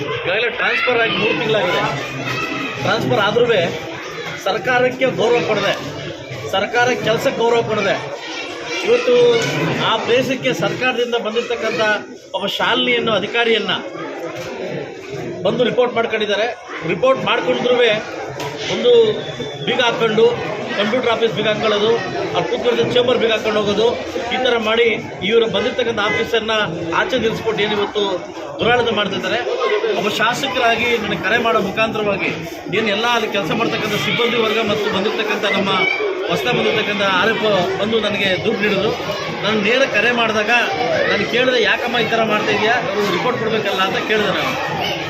ಈಗಾಗಲೇ ಟ್ರಾನ್ಸ್ಫರ್ ಆಗಿ ಮೂರು ತಿಂಗಳಾಗಿದೆ. ಟ್ರಾನ್ಸ್ಫರ್ ಆದ್ರೂ ಸರ್ಕಾರಕ್ಕೆ ಗೌರವ ಕೊಡದೆ ಸರ್ಕಾರ ಕೆಲಸಕ್ಕೆ ಗೌರವ ಕೊಡದೆ, ಇವತ್ತು ಆ ಪ್ಲೇಸಕ್ಕೆ ಸರ್ಕಾರದಿಂದ ಬಂದಿರತಕ್ಕಂಥ ಒಬ್ಬ ಶಾಲಿನಿ ಅನ್ನೋ ಅಧಿಕಾರಿಯನ್ನು ಬಂದು ರಿಪೋರ್ಟ್ ಮಾಡ್ಕೊಂಡಿದ್ದಾರೆ. ರಿಪೋರ್ಟ್ ಮಾಡ್ಕೊಂಡ್ರೂ ಒಂದು ಬೀಗ ಹಾಕ್ಕೊಂಡು ಕಂಪ್ಯೂಟರ್ ಆಫೀಸ್ ಬೀಗ ಹಾಕೊಳ್ಳೋದು ಆ ಕೂತ್ಕೊಂಡಿದ್ದ ಚೇಂಬರ್ ಬೀಗ ಹಾಕೊಂಡು ಹೋಗೋದು, ಈ ಥರ ಮಾಡಿ ಇವರು ಬಂದಿರ್ತಕ್ಕಂಥ ಆಫೀಸರ್ನ ಆಚೆ ನಿಲ್ಲಿಸ್ಬಿಟ್ಟು ಏನು ಇವತ್ತು ದುರಾಡಳಿತ ಮಾಡ್ತಿದ್ದಾರೆ. ಒಬ್ಬ ಶಾಸಕರಾಗಿ ನನಗೆ ಕರೆ ಮಾಡೋ ಮುಖಾಂತರವಾಗಿ ಏನು ಎಲ್ಲ ಅಲ್ಲಿ ಕೆಲಸ ಮಾಡ್ತಕ್ಕಂಥ ಸಿಬ್ಬಂದಿ ವರ್ಗ ಮತ್ತು ಬಂದಿರ್ತಕ್ಕಂಥ ನಮ್ಮ ಹೊಸ ಬಂದಿರತಕ್ಕಂಥ ಆರೋಪ ಬಂದು ನನಗೆ ದುಡ್ಡು ನೀಡಿದ್ರು. ನಾನು ನೇರ ಕರೆ ಮಾಡಿದಾಗ ನಾನು ಕೇಳಿದೆ, ಯಾಕಮ್ಮ ಈ ಥರ ಮಾಡ್ತಾ ಇದೆಯಾ? ರಿಪೋರ್ಟ್ ಕೊಡಬೇಕಲ್ಲ ಅಂತ ಕೇಳಿದೆ ನಾನು.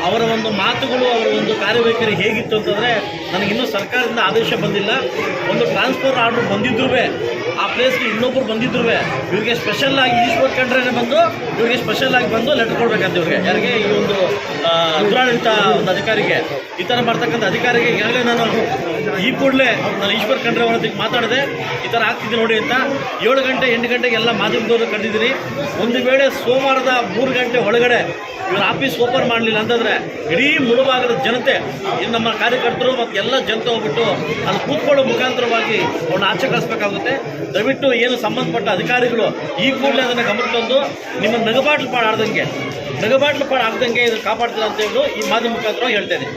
ಅವರ ಒಂದು ಮಾತುಗಳು, ಅವರ ಒಂದು ಕಾರ್ಯವೈಖರಿ ಹೇಗಿತ್ತು ಅಂತಂದರೆ ನನಗಿನ್ನೂ ಸರ್ಕಾರದಿಂದ ಆದೇಶ ಬಂದಿಲ್ಲ. ಒಂದು ಟ್ರಾನ್ಸ್ಫರ್ ಆರ್ಡರ್ ಬಂದಿದ್ರೂ ಆ ಪ್ಲೇಸ್ಗೆ ಇನ್ನೊಬ್ರು ಬಂದಿದ್ರು ಇವ್ರಿಗೆ ಸ್ಪೆಷಲ್ ಆಗಿ ಈಶ್ವರ್ ಕಂಡ್ರೇ ಬಂದು, ಇವ್ರಿಗೆ ಸ್ಪೆಷಲ್ ಆಗಿ ಬಂದು ಲೆಟರ್ ಕೊಡ್ಬೇಕಂತ ಇವ್ರಿಗೆ. ಯಾರಿಗೆ ಈ ಒಂದು ದುರಾಡಳಿತ ಒಂದು ಅಧಿಕಾರಿಗೆ, ಈ ಥರ ಮಾಡ್ತಕ್ಕಂಥ ಅಧಿಕಾರಿಗೆ ಈಗಾಗಲೇ ನಾನು ಈ ಕೂಡಲೇ ನಾನು ಈಶ್ವರ್ ಖಂಡ್ರೆ ಅವರ ಮಾತಾಡಿದೆ. ಈ ಥರ ಆಗ್ತಿದೆ ನೋಡಿ ಅಂತ. ಏಳು ಗಂಟೆ, ಎಂಟು ಗಂಟೆಗೆ ಎಲ್ಲ ಮಾಧ್ಯಮದವರು ಕಂಡಿದ್ದೀನಿ ಒಂದು ವೇಳೆ ಸೋಮವಾರದ ಮೂರು ಗಂಟೆ ಒಳಗಡೆ ಇವರು ಆಫೀಸ್ ಓಪನ್ ಮಾಡಲಿಲ್ಲ ಅಂತಂದರೆ ಇಡೀ ಮುಳುಭಾಗದ ಜನತೆ ಇನ್ನು ನಮ್ಮ ಕಾರ್ಯಕರ್ತರು ಮತ್ತು ಎಲ್ಲ ಜನತೆ ಹೋಗ್ಬಿಟ್ಟು ಅಲ್ಲಿ ಕೂತ್ಕೊಳ್ಳೋ ಮುಖಾಂತರವಾಗಿ ಅವ್ರನ್ನ ಆಚೆ ಕಳಿಸ್ಬೇಕಾಗುತ್ತೆ ದಯವಿಟ್ಟು ಏನು ಸಂಬಂಧಪಟ್ಟ ಅಧಿಕಾರಿಗಳು ಈ ಕೂಡಲೇ ಅದನ್ನು ಗಮನ ತಂದು ನಿಮ್ಮ ನಗಬಾಟ್ಲು ಪಾಡಾಡ್ದಂಗೆ ನಗಬಾಟ್ಲು ಪಾಡಾಡ್ದಂಗೆ ಇದನ್ನು ಕಾಪಾಡ್ತೀರ ಅಂತ ಹೇಳಿ ಈ ಮಾಧ್ಯಮ ಮುಖಾಂತರ ಹೇಳ್ತೇನೆ